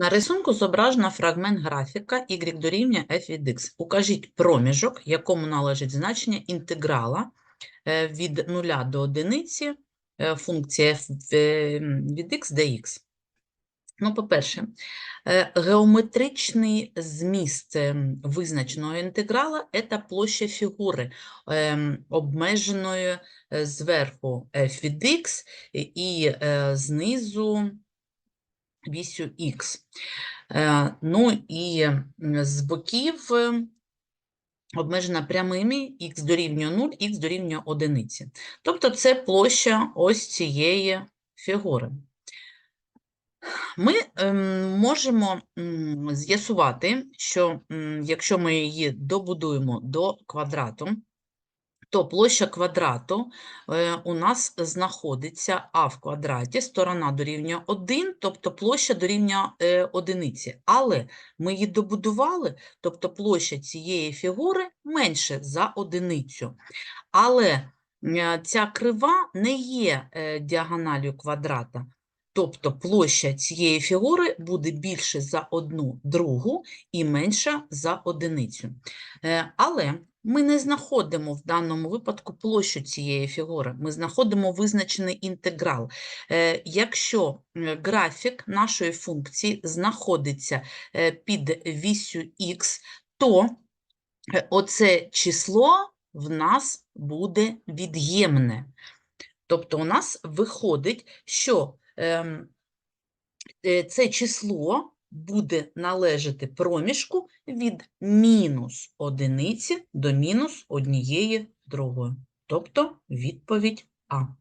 На рисунку зображено фрагмент графіка y дорівнює f від x. Укажіть проміжок, якому належить значення інтеграла е, від 0 до 1 функції f е, від x dx. Ну, по-перше, е, геометричний зміст ем, визначеного інтеграла – це площа фігури, ем, обмеженої е, зверху f від x і е, знизу вісю х. Е, Ну і з боків е, обмежена прямими х дорівнює 0, х дорівнює 1. Тобто це площа ось цієї фігури. Ми ем, можемо з'ясувати, що якщо ми її добудуємо до квадрату, то площа квадрату е, у нас знаходиться а в квадраті, сторона дорівнює 1, тобто площа дорівнює е, одиниці. Але ми її добудували, тобто площа цієї фігури менше за одиницю. Але е, ця крива не є діагоналлю квадрата. Тобто площа цієї фігури буде більше за одну другу і менша за одиницю. Але ми не знаходимо в даному випадку площу цієї фігури, ми знаходимо визначений інтеграл. Е, Якщо е, графік нашої функції знаходиться е, під вісю х, то оце число в нас буде від'ємне. Тобто у нас виходить, що ем, це число буде належати проміжку від мінус одиниці до мінус однієї другої. Тобто відповідь А.